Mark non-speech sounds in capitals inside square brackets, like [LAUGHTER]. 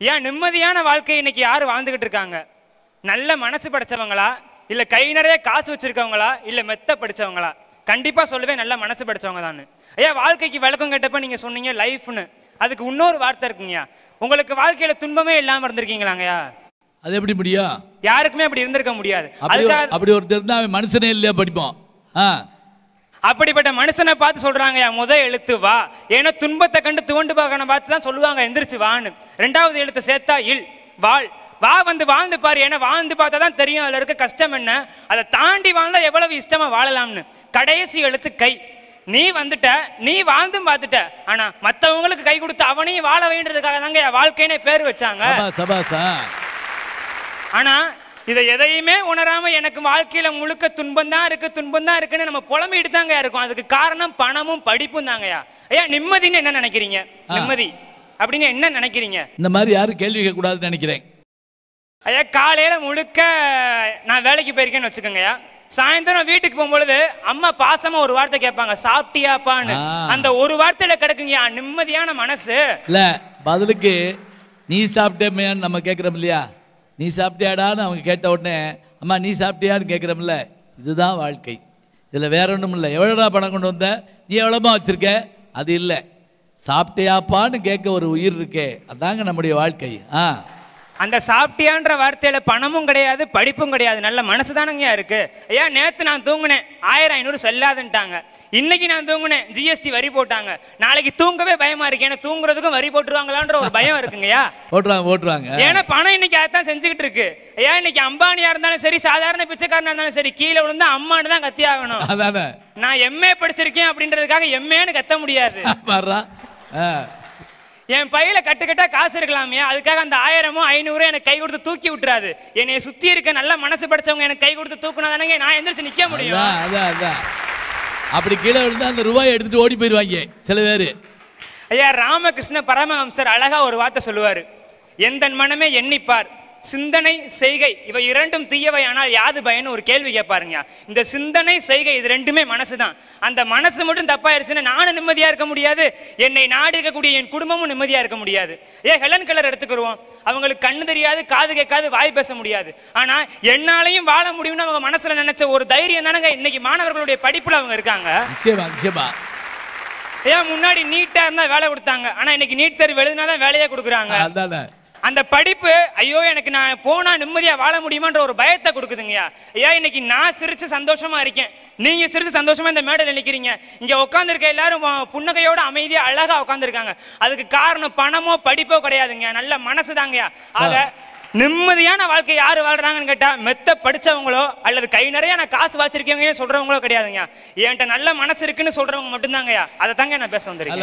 ஏன் நிம்மதியான வாழ்க்கை இன்னைக்கு யார் வாழ்ந்துகிட்டு இருக்காங்க? நல்ல மனசு படைச்சவங்களா? இல்ல கை நிறைய காசு வச்சிருக்கவங்களா? இல்ல மெத்த படிச்சவங்களா? கண்டிப்பா சொல்லுவேன் நல்ல மனசு படைச்சவங்க தான் ஐயா வாழ்க்கைக்கு விளக்கம் கேட்டப்ப நீங்க சொன்னீங்க லைஃப்னு. அதுக்கு இன்னொரு வார்த்தை இருக்குங்கய்யா. உங்களுக்கு வாழ்க்கையில துன்பமே இல்லாம இருந்திருக்கீங்களாங்கய்யா? அது எப்படி முடியும்? யாருக்குமே அப்படி இருந்திருக்க முடியாது. அப்படி ஒருத்தர் அவன் மனுஷனே இல்லையா படிப்போம் ஆ. அப்படிப்பட்ட மனுஷனை பார்த்து சொல்றாங்க முத எழுத்து வா. ஏன்னா துன்பத்தை கண்டு துவண்டு பார்க்கணும் பார்த்து தான் சொல்லுவாங்க எந்திரிச்சு வான்னு. ரெண்டாவது எழுத்து சேர்த்தா இல் வாழ். வா வந்து வாழ்ந்து பாரு. ஏன்னா வாழ்ந்து பார்த்தா தான் தெரியும் அதுல இருக்க கஷ்டம் என்ன. அதை தாண்டி வாழ்ந்தா எவ்வளவு இஷ்டமா வாழலாம்னு. கடைசி எழுத்து கை. நீ வந்துட்ட நீ வாழ்ந்தும் பார்த்துட்ட. ஆனா மத்தவங்களுக்கு கை கொடுத்து அவனையும் வாழ வேண்டியதுக்காக தாங்க என் வாழ்க்கைனே பேர் வச்சாங்க. ஆனா இதை எதையுமே உணராம எனக்கு வாழ்க்கையில முழுக்க துன்பம் தான் இருக்கு துன்பம் தான் இருக்குன்னு நம்ம புலம்பிட்டு தாங்க இருக்கும். அதுக்கு காரணம் பணமும் படிப்பும் தாங்கய்யா. ஐயா நிம்மதின்னு என்ன நினைக்கிறீங்க? நிம்மதி. அப்படின்னு என்ன நினைக்கிறீங்க? இந்த மாதிரி யாரும் கேள்வி கேட்கக்கூடாதுன்னு நினைக்கிறேன். ஐயா காலையில முழுக்க நான் வேலைக்கு போயிருக்கேன்னு வச்சுக்கோங்கய்யா. சாயந்தரம் வீட்டுக்கு போகும்பொழுது அம்மா பாசமா ஒரு வார்த்தை கேட்பாங்க சாப்பிட்டியாப்பான்னு. அந்த ஒரு வார்த்தையில கிடக்குங்கய்யா நிம்மதியான மனசு. இல்ல பதிலுக்கு நீ சாப்பிட்டேமையான்னு நம்ம கேட்குறோம் இல்லையா? நீ சாப்பிட்டியாடான்னு அவங்க கேட்ட உடனே அம்மா நீ சாப்பிட்டியான்னு கேட்குறோம்ல இதுதான் வாழ்க்கை. இதில் வேற ஒன்றும் இல்லை. எவ்வளோடா பணம் கொண்டு வந்த? நீ எவ்வளோமா வச்சுருக்க? அது இல்லை. சாப்பிட்டியாப்பான்னு கேட்க ஒரு உயிர் இருக்கே. அதாங்க நம்முடைய வாழ்க்கை. ஆ. அந்த சாப்பிட்டியான்ற வார்த்தையில பணமும் கிடையாது படிப்பும் கிடையாது. நல்ல மனசு தானங்கய்யா இருக்கு. ஐயா நேத்து நான் தூங்குனேன். ஆயிரம் ஐநூறு செல்லாதுன்ட்டாங்க. இன்னைக்கு நான் தூங்குனேன். ஜிஎஸ்டி வரி போட்டாங்க. நாளைக்கு தூங்கவே பயமா இருக்கு. ஏன்னா தூங்குறதுக்கும் வரி போட்டுருவாங்களான்ற ஒரு பயம் இருக்குங்கய்யா. ஓட்டுறாங்க ஓட்டுறாங்க ஏன்னா பணம் இன்னைக்கு அதான் செஞ்சுக்கிட்டு இருக்கு. ஐயா இன்னைக்கு அம்பானியா இருந்தாலும் சரி சாதாரண பிச்சைக்காரனா இருந்தாலும் சரி கீழே விழுந்தா அம்மான்னு தான் கத்தி ஆகணும். நான் எம்ஏ படிச்சிருக்கேன் அப்படின்றதுக்காக எம்ஏன்னு கத்த முடியாது. [LAUGHS] என் பையில கட்டுக்கட்டா காசு இருக்கலாமே அதுக்காக அந்த ஆயிரமோ ஐநூறு எனக்கு கை கொடுத்து தூக்கி விட்டுறாது. என்னை சுத்தி இருக்க நல்ல மனசு படைச்சவங்க எனக்கு கை கொடுத்து தூக்குனா தானே நான் எந்திரிச்சு நிக்க முடியும். அதான் அதான். அப்படி கீழே விழுந்தா அந்த ரூபாயை எடுத்துட்டு ஓடி போயிடுவாங்க சில பேர். ஐயா ராமகிருஷ்ண பரமஹம்சர் அழகா ஒரு வார்த்தை சொல்லுவாரு. எந்தன் மனமே எண்ணிப்பார். சிந்தனை செய்கை இவை இரண்டும் தீயவை. ஆனால் யாது பயன்னு ஒரு கேள்வி கேட்பாருங்க இந்த சிந்தனை செய்கை இது ரெண்டுமே மனசு தான் அந்த மனசு மட்டும் தப்பாயிருச்சுன்னா நானும் நிம்மதியா இருக்க முடியாது. என்னை நாடி இருக்கக்கூடிய என் குடும்பமும் நிம்மதியா இருக்க முடியாது. ஏ ஹெலன் கலர் எடுத்துக்கிருவோம். அவங்களுக்கு கண்ணு தெரியாது காது கேட்காது வாய் பேச முடியாது. ஆனா என்னாலையும் வாழ முடியும்னு அவங்க மனசுல நினைச்ச ஒரு தைரியம் தானங்க. இன்னைக்கு மாணவர்களுடைய படிப்புல அவங்க இருக்காங்க. நிச்சயமா நிச்சயமா. ஏன் முன்னாடி நீட்டா இருந்தா வேலை கொடுத்தாங்க. ஆனா இன்னைக்கு நீட் தேர்வு எழுதினா தான் வேலையே கொடுக்குறாங்க. அந்த படிப்பு ஐயோ எனக்கு நான் போனா நிம்மதியா வாழ முடியுமான்ற ஒரு பயத்தை கொடுக்குதுங்கய்யா. ஐயா இன்னைக்கு நான் சிரிச்சு சந்தோஷமா இருக்கேன். நீங்க சிரிச்சு சந்தோஷமா இந்த மேடையில் நிக்கிறீங்க. இங்க உட்காந்துருக்க எல்லாரும் புன்னகையோட அமைதியா அழகா உட்காந்துருக்காங்க அதுக்கு காரணம் பணமோ படிப்போ கிடையாதுங்க நல்ல மனசு தாங்கய்யா ஆக நிம்மதியான வாழ்க்கை யாரு வாழ்றாங்கன்னு கேட்டா மெத்த படிச்சவங்களோ அல்லது கை நிறைய நான் காசு வச்சிருக்கவங்க சொல்றவங்களோ கிடையாதுங்க என்கிட்ட நல்ல மனசு இருக்குன்னு சொல்றவங்க மட்டும்தாங்கய்யா. அதை தாங்க நான் பேச வந்திருக்கேன்.